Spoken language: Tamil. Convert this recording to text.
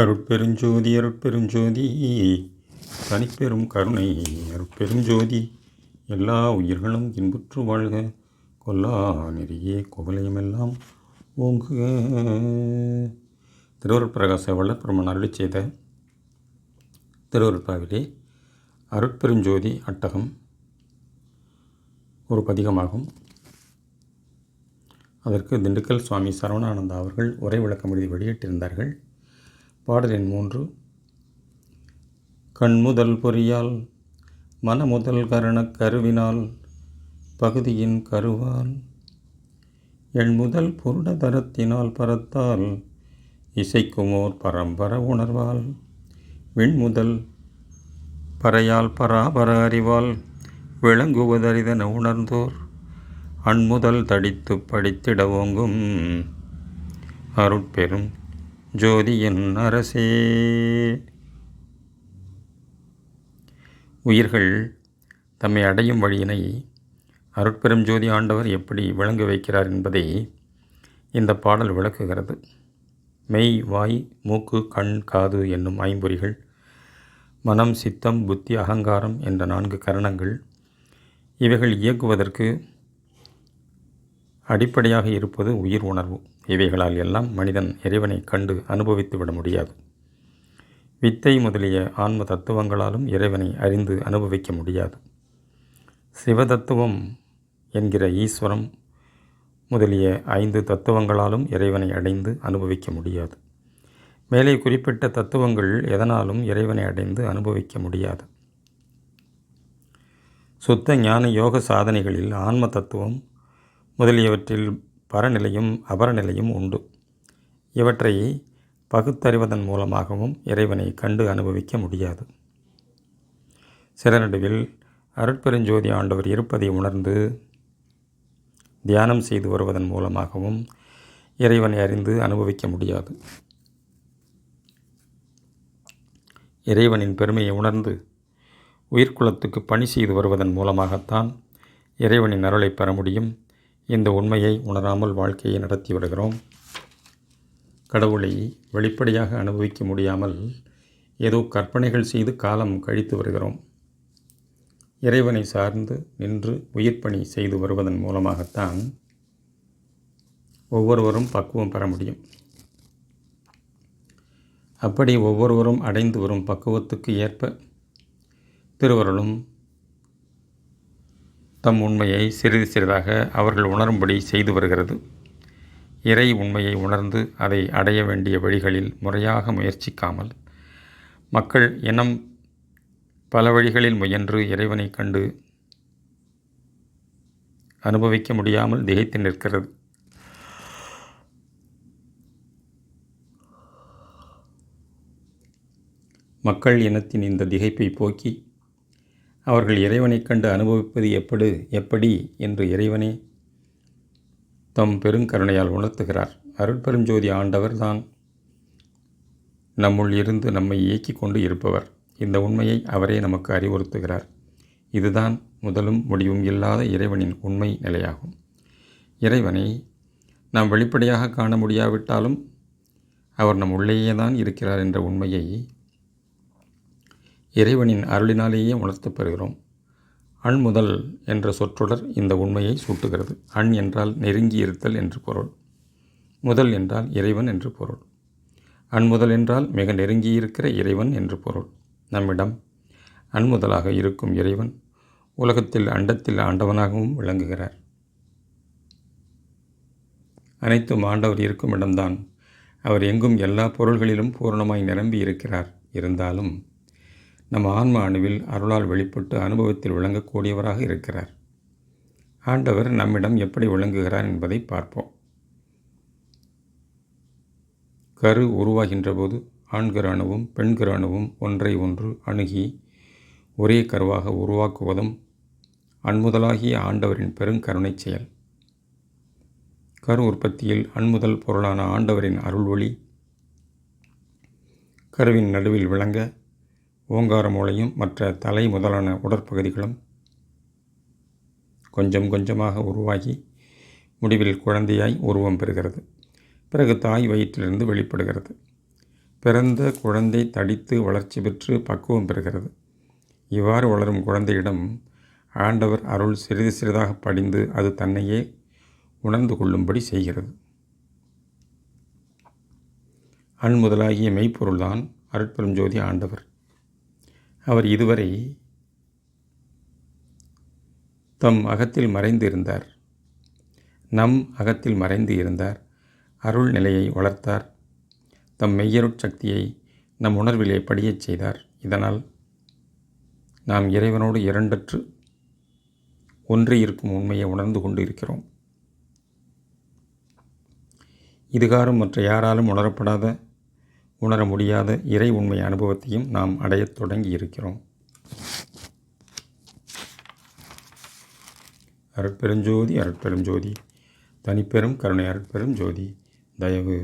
அருட்பெருஞ்சோதி அருட்பெருஞ்சோதி தனிப்பெரும் கருணை அருட்பெருஞ்சோதி. எல்லா உயிர்களும் இன்புற்று வாழ்க கொல்லா நெறியே குவலையுமெல்லாம் ஓங்குக. திருவருட் பிரகாச வல்லப்பெருமன் அருளி செய்த திருவருட்பாவிலே அருட்பெருஞ்சோதி அட்டகம் ஒரு பதிகமாகும். அதற்கு திண்டுக்கல் சுவாமி சரவணானந்தா அவர்கள் உரை விளக்கம் எழுதி வெளியிட்டிருந்தார்கள். பாடலின் மூன்று. கண்முதல் பொறியால் மனமுதல் கரணக் கருவினால் பகுதியின் கருவால் எண்முதல் புருடதரத்தினால் பரத்தால் இசைக்குமோர் பரம்பர உணர்வால் விண்முதல் பறையால் பராபர அறிவால் விளங்குவதறிதன உணர்ந்தோர் அண்முதல் தடித்து படித்திட ஓங்கும் அருட்பெரும் ஜோதியின் அரசே. உயிர்கள் தம்மை அடையும் வழியினை அருட்பெரும் ஜோதி ஆண்டவர் எப்படி விளங்க வைக்கிறார் என்பதை இந்த பாடல் விளக்குகிறது. மெய் வாய் மூக்கு கண் காது என்னும் ஐம்பொறிகள் மனம் சித்தம் புத்தி அகங்காரம் என்ற நான்கு கரணங்கள் இவைகள் இயக்குவதற்கு அடிப்படையாக இருப்பது உயிர் உணர்வு. இவைகளால் எல்லாம் மனிதன் இறைவனை கண்டு அனுபவித்து விட முடியாது. வித்தை முதலிய ஆன்ம தத்துவங்களாலும் இறைவனை அறிந்து அனுபவிக்க முடியாது. சிவதத்துவம் என்கிற ஈஸ்வரம் முதலிய ஐந்து தத்துவங்களாலும் இறைவனை அடைந்து அனுபவிக்க முடியாது. மேலே குறிப்பிட்ட தத்துவங்கள் எதனாலும் இறைவனை அடைந்து அனுபவிக்க முடியாது. சுத்த ஞான யோக சாதனைகளில் ஆன்ம தத்துவம் முதலியவற்றில் பரநிலையும் அபரநிலையும் உண்டு. இவற்றை பகுத்தறிவதன் மூலமாகவும் இறைவனை கண்டு அனுபவிக்க முடியாது. சிறநடுவில் அருட்பெருஞ்சோதி ஆண்டவர் இருப்பதை உணர்ந்து தியானம் செய்து வருவதன் மூலமாகவும் இறைவனை அறிந்து அனுபவிக்க முடியாது. இறைவனின் பெருமையை உணர்ந்து உயிர்குலத்துக்கு பணி செய்து வருவதன் மூலமாகத்தான் இறைவனின் அருளை பெற முடியும். இந்த உண்மையை உணராமல் வாழ்க்கையை நடத்தி வருகிறோம் கடவுளை வெளிப்படையாக அனுபவிக்க முடியாமல் ஏதோ கற்பனைகள் செய்து காலம் கழித்து வருகிறோம். இறைவனை சார்ந்து நின்று உயிர்ப்பணி செய்து வருவதன் மூலமாகத்தான் ஒவ்வொருவரும் பக்குவம் பெற முடியும். அப்படி ஒவ்வொருவரும் அடைந்து வரும் பக்குவத்துக்கு ஏற்ப திருவருளும் தம் உண்மையை சிறிது சிறிதாக அவர்கள் உணரும்படி செய்து வருகிறது. இறை உண்மையை உணர்ந்து அதை அடைய வேண்டிய வழிகளில் முறையாக முயற்சிக்காமல் மக்கள் இனம் பல வழிகளில் முயன்று இறைவனை கண்டு அனுபவிக்க முடியாமல் திகைத்து நிற்கிறது. மக்கள் இனத்தின் இந்த திகைப்பை போக்கி அவர்கள் இறைவனைக் கண்டு அனுபவிப்பது எப்படி எப்படி என்று இறைவனே தம் பெருங்கருணையால் உணர்த்துகிறார். அருட்பெருஞ்சோதி ஆண்டவர் தான் நம்முள் இருந்து நம்மை இயக்கி கொண்டு இருப்பவர். இந்த உண்மையை அவரே நமக்கு அறிவுறுத்துகிறார். இதுதான் முதலும் முடிவும் இல்லாத இறைவனின் உண்மை நிலையாகும். இறைவனை நாம் வெளிப்படையாக காண முடியாவிட்டாலும் அவர் நம் உள்ளேயே தான் இருக்கிறார் என்ற உண்மையை இறைவனின் அருளினாலேயே உணர்த்தப் பெறுகிறோம் அண் முதல் என்ற சொற்றொடர் இந்த உண்மையை சூட்டுகிறது. அண் என்றால் நெருங்கி இருத்தல் என்று பொருள். முதல் என்றால் இறைவன் என்று பொருள். அண்முதல் என்றால் மிக நெருங்கியிருக்கிற இறைவன் என்று பொருள். நம்மிடம் அண்முதலாக இருக்கும் இறைவன் உலகத்தில் அண்டத்தில் ஆண்டவனாகவும் விளங்குகிறார். அனைத்தும் ஆண்டவர் இருக்கும் இடம்தான். அவர் எங்கும் எல்லா பொருள்களிலும் பூரணமாய் நிரம்பி இருக்கிறார் இருந்தாலும் நம் ஆன்ம அணுவில் அருளால் வெளிப்பட்டு அனுபவத்தில் விளங்கக்கூடியவராக இருக்கிறார். ஆண்டவர் நம்மிடம் எப்படி விளங்குகிறார் என்பதை பார்ப்போம். கரு உருவாகின்ற போது அணுவும் பெண்கிற அணுவும் ஒன்றை ஒன்று அணுகி ஒரே கருவாக உருவாக்குவதும் அன்முதலாகிய ஆண்டவரின் பெருங்கருணை செயல். கரு உற்பத்தியில் அன்முதல் பொருளான ஆண்டவரின் அருள்வொளி கருவின் நடுவில் விளங்க ஓங்கார மூளையும் மற்ற தலை முதலான உடற்பகுதிகளும் கொஞ்சம் கொஞ்சமாக உருவாகி முடிவில் குழந்தையாய் உருவம் பெறுகிறது. பிறகு தாய் வயிற்றிலிருந்து வெளிப்படுகிறது. பிறந்த குழந்தை தடித்து வளர்ச்சி பெற்று பக்குவம் பெறுகிறது. இவ்வாறு வளரும் குழந்தையிடம் ஆண்டவர் அருள் சிறிது சிறிதாக படிந்து அது தன்னையே உணர்ந்து கொள்ளும்படி செய்கிறது. அன்முதலாகிய மெய்ப்பொருள்தான் அருட்பெரும் ஜோதி ஆண்டவர். அவர் இதுவரை தம் அகத்தில் மறைந்து இருந்தார். நம் அகத்தில் மறைந்து இருந்தார். அருள் நிலையை வளர்த்தார். தம் மெய்யருட் சக்தியை நம் உணர்விலே படியச் செய்தார். இதனால் நாம் இறைவனோடு இரண்டற்று ஒன்று இருக்கும் உண்மையை உணர்ந்து கொண்டு இருக்கிறோம் இதுகாரும் மற்ற யாராலும் உணரப்படாத உணர முடியாத இறை உண்மை அனுபவத்தையும் நாம் அடையத் தொடங்கி இருக்கிறோம் அருட்பெருஞ்சோதி அருட்பெருஞ்சோதி. தனிப்பெரும் கருணை அருட்பெரும் ஜோதி தயவு.